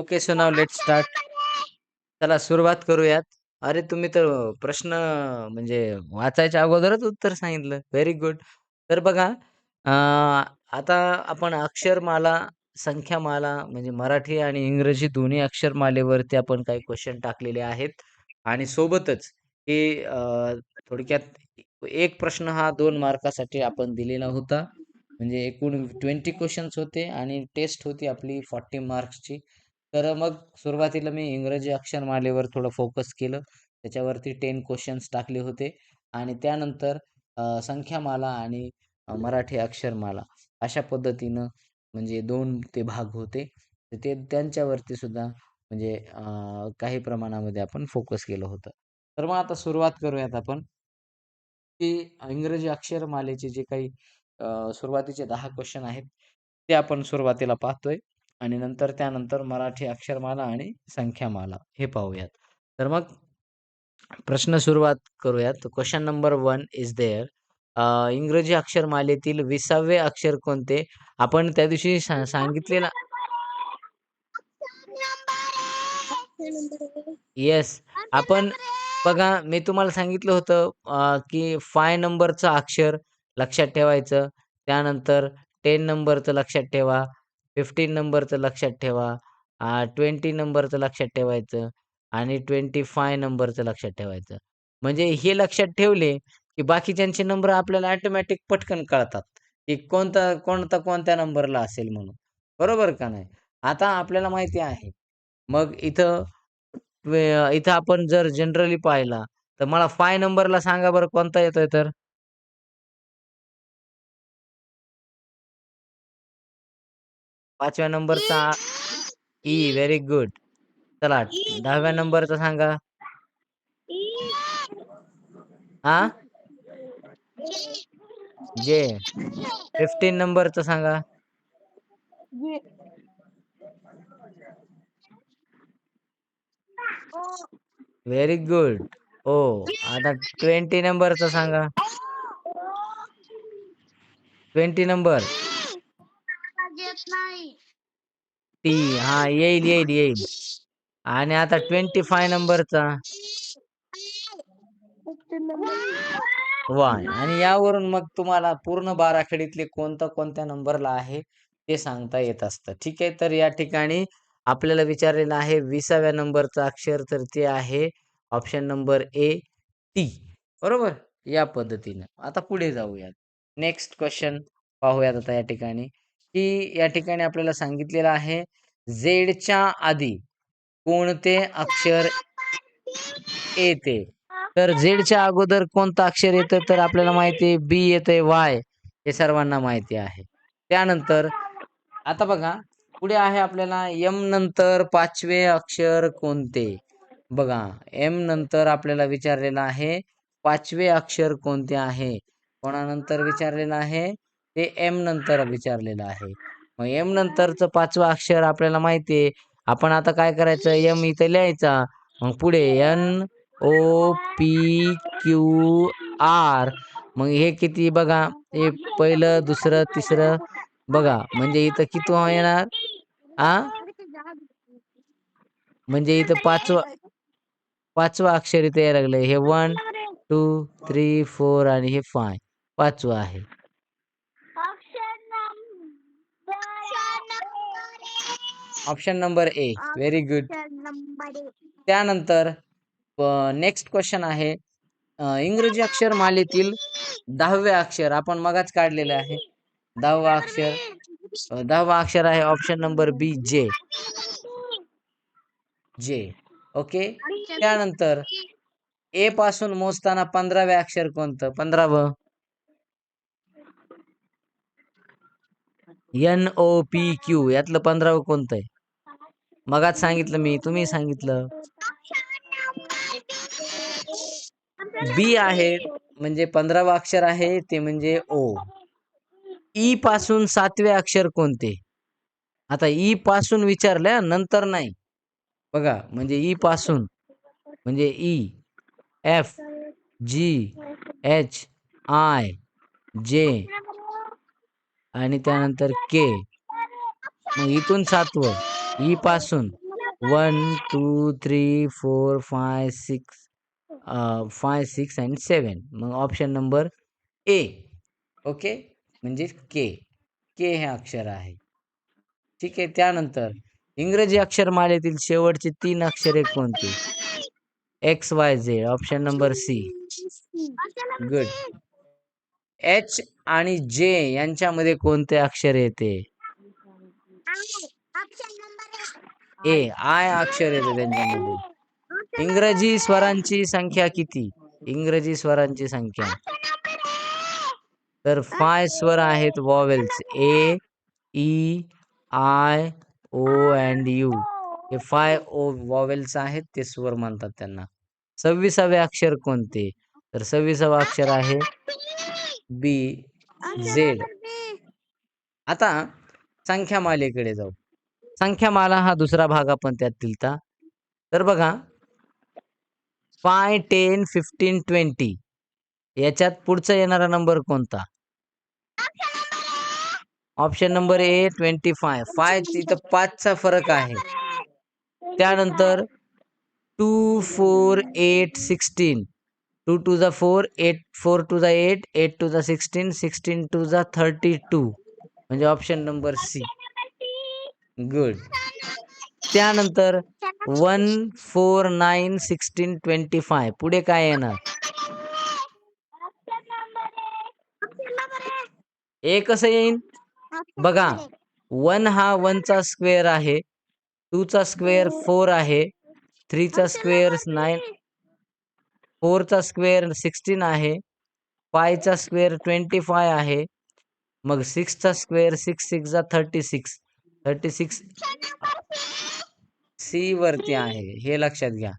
Okay so now let start चला सुरुवात करूयात. अरे तुम्ही तर प्रश्न म्हणजे वाचायच्या अगोदरच उत्तर सांगितलं. व्हेरी गुड तर बघा आता आपण अक्षरमाला संख्यामाला म्हणजे मराठी आणि इंग्रजी दोन्ही अक्षरमालेवरती आपण काही क्वेश्चन टाकलेले आहेत. आणि सोबतच हे थोडक्यात एक प्रश्न हा दोन मार्कासाठी आपण दिलेला होता. म्हणजे एकूण ट्वेंटी क्वेश्चन्स होते आणि टेस्ट होती आपली फॉर्टी मार्क्सची तर मग सुरुवातीला मी इंग्रजी अक्षरमालेवर थोडं फोकस केलं. त्याच्यावरती टेन क्वेश्चन्स टाकले होते. आणि त्यानंतर संख्यामाला आणि मराठी अक्षरमाला अशा पद्धतीनं म्हणजे दोन ते भाग होते. ते त्यांच्यावरती सुद्धा म्हणजे काही प्रमाणामध्ये आपण फोकस केलं होतं. तर मग आता सुरुवात करूयात आपण. की इंग्रजी अक्षरमालेचे जे काही सुरुवातीचे दहा क्वेश्चन आहेत ते आपण सुरुवातीला पाहतोय. आणि नंतर त्यानंतर मराठी अक्षरमाला आणि संख्यामाला हे पाहूयात. तर मग प्रश्न सुरुवात करूयात. Question number one is there इंग्रजी अक्षरमालेतील विसावे अक्षर कोणते? आपण त्या दिवशी सांगितलेला येस आपण बघा मी तुम्हाला सांगितलं होतं की फाय नंबरचं अक्षर लक्षात ठेवायचं. त्यानंतर टेन नंबरचं लक्षात ठेवा. फिफ्टीन नंबरचं लक्षात ठेवा ट्वेंटी नंबरचं लक्षात ठेवायचं आणि ट्वेंटी फाय नंबरचं लक्षात ठेवायचं. म्हणजे हे लक्षात ठेवले की बाकीच्यांचे नंबर आपल्याला ऑटोमॅटिक पटकन कळतात की कोणता कोणता कोणत्या नंबरला असेल म्हणून. बरोबर का नाही? आता आपल्याला माहिती आहे. मग इथं इथं आपण जर जनरली पाहिला तर मला फाय नंबरला सांगा बरं कोणता येतोय तर? पाचव्या नंबरचा ई व्हेरी गुड. चला दहाव्या नंबरचा सांगा. हा? जे फिफ्टीन नंबरचा सांगा. Very good. ओ आता ट्वेंटी नंबरचा सांगा. Twenty number. टी हा येईल येईल येईल. आणि आता ट्वेंटी फाय नंबरचा. वाय. आणि यावरून मग तुम्हाला पूर्ण बाराखडीतले कोणता कोणत्या नंबरला आहे ते सांगता येत असतं. ठीक आहे तर या ठिकाणी आपल्याला विचारलेलं आहे विसाव्या नंबरचं अक्षर तर ते आहे ऑप्शन नंबर ए टी. बरोबर? या पद्धतीनं. आता पुढे जाऊयात. नेक्स्ट क्वेश्चन पाहूयात आता या ठिकाणी. की या ठिकाणी आपल्याला सांगितलेलं आहे. झेडच्या आधी कोणते अक्षर येते? तर झेडच्या अगोदर कोणतं अक्षर येतं? तर आपल्याला माहिती आहे बी येते वाय. हे सर्वांना माहिती आहे. त्यानंतर आता बघा पुढे आहे आपल्याला एम नंतर पाचवे अक्षर कोणते? बघा एम नंतर आपल्याला विचारलेलं आहे पाचवे अक्षर कोणते आहे? कोणानंतर विचारलेलं आहे? ते एम नंतर विचारलेलं आहे. मग एम नंतरचं पाचवं अक्षर आपल्याला माहिती आहे आपण आता काय करायचं? एम इथं लिहायचा. मग पुढे N O P Q R मग हे किती बघा. हे पहिलं दुसरं तिसरं बघा. म्हणजे इथं किती येणार? आ? म्हणजे इथं पाचवं पाचवं अक्षर इथे यायला लागलंय. हे वन टू थ्री फोर आणि हे फाय पाचवं आहे. Option number A very good त्यानंतर नेक्स्ट क्वेश्चन आहे. इंग्रजी अक्षर मालेतील दहावे अक्षर आपण मगाच काढलेलं आहे. दहावा अक्षर दहावा अक्षर आहे ऑप्शन नंबर बी जे जे ओके त्यानंतर ए पासून मोजताना पंधरावे अक्षर कोणतं? पंधरावं. एन ओ पी क्यू यातलं पंधरावं कोणतं आहे? मगाच सांगितलं मी तुम्ही सांगितलं. बी आहे म्हणजे पंधरावं अक्षर आहे ते म्हणजे ओ. ई पासून सातवे अक्षर कोणते? आता ई पासून विचारल्या नंतर नाही. बघा म्हणजे ई पासून म्हणजे E F G H I J आणि त्यानंतर के. मग इथून सातवं. ई पासून one two three four five six five six and seven मग ऑप्शन नंबर ए. ओके? म्हणजे के के हे अक्षर आहे. ठीक आहे त्यानंतर इंग्रजी अक्षरमालेतील शेवटचे तीन अक्षरे कोणती? X Y Z option number C good H आणि जे यांच्यामध्ये कोणते अक्षर येते? ए आय अक्षर येते त्यांच्यामध्ये इंग्रजी स्वरांची संख्या किती? इंग्रजी स्वरांची संख्या. तर फाय स्वर आहेत vowels A E I O and U हे फाय ओ वॉवेल्स आहेत ते स्वर म्हणतात त्यांना. सव्वीसावे अक्षर कोणते? तर सव्वीसावं अक्षर आहे बी झेड आता संख्यामालेकडे जाऊ. संख्यामाला हा दुसरा भाग आपण त्यात दिलता. तर बघा फाय टेन फिफ्टीन ट्वेंटी याच्यात पुढचा येणारा नंबर कोणता? Option number A twenty five five तिथं पाचचा फरक आहे. त्यानंतर two four eight sixteen two two जा फोर एट फोर टू जा एट एट टू जा सिक्स्टीन सिक्स्टीन टू जा थर्टी टू म्हणजे ऑप्शन नंबर सी गुड. त्यानंतर one four nine sixteen twenty five. पुढे काय येणार? ए कसं येईन? बघा वन हा वनचा स्क्वेअर आहे टूचा स्क्वेअर फोर आहे थ्रीचा स्क्वेअर नाईन फोरचा स्क्वेअर सिक्स्टीन आहे फायचा स्क्वेअर ट्वेंटी फाय आहे मग सिक्सचा square six सिक्सचा thirty six. Thirty six C वरती आहे. हे लक्षात घ्या.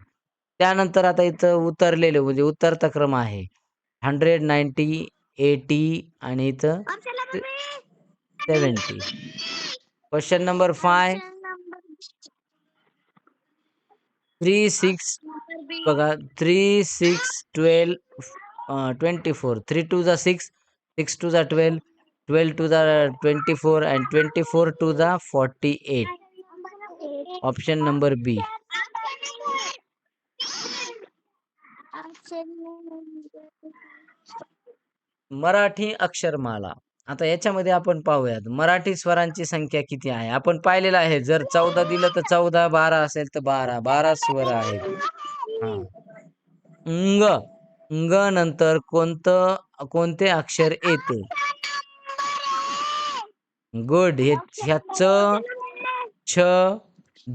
त्यानंतर आता इथं उतरलेले म्हणजे उतरता क्रम आहे. हंड्रेड नाईन्टी एटी आणि इथं seventy question number five. Three six बघा three six twelve twenty four. Three two जा सिक्स सिक्स टू जा ट्वेल्व. ट्वेल्व टू जा twenty four and twenty four two जा forty eight option number B Marathi अक्षरमाला. आता याच्यामध्ये आपण पाहूयात मराठी स्वरांची संख्या किती आहे? आपण पाहिलेलं आहे जर चौदा दिलं तर चौदा बारा असेल तर बारा. बारा स्वर आहेत. हा. अंग. अंग नंतर कोणतं कोणते अक्षर येते? गुड हे ह्या च छ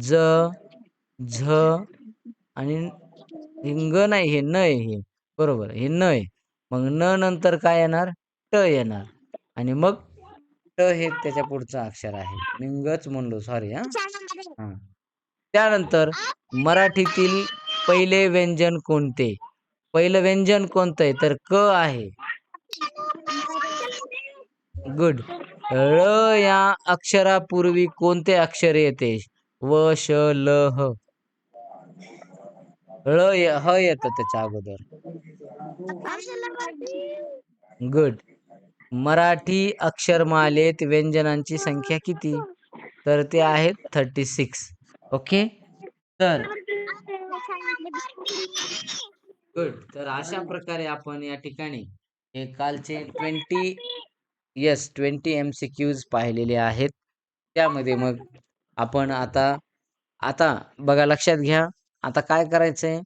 ज झ आणि हिंग नाही हे न आहे हे. बरोबर हे न आहे. मग न नंतर काय येणार? ट येणार. आणि मग ट हे त्याच्या पुढचं अक्षर आहे. निंगच म्हणलो सॉरी हा. हा. त्यानंतर मराठीतील पहिले व्यंजन कोणते? पहिलं व्यंजन कोणतं आहे? तर क आहे. गुड. ळ या अक्षरापूर्वी कोणते अक्षर येते? व श ल ह. ळ ह येतं त्याच्या अगोदर. गुड मराठी अक्षरमालेत व्यंजनांची संख्या किती? तर ते आहेत थर्टी सिक्स ओके तर गुड तर अशा प्रकारे आपण या ठिकाणी हे कालचे twenty yes twenty M C Qs पाहिलेले आहेत. त्यामध्ये मग आपण आता आता बघा लक्षात घ्या. आता काय करायचंय?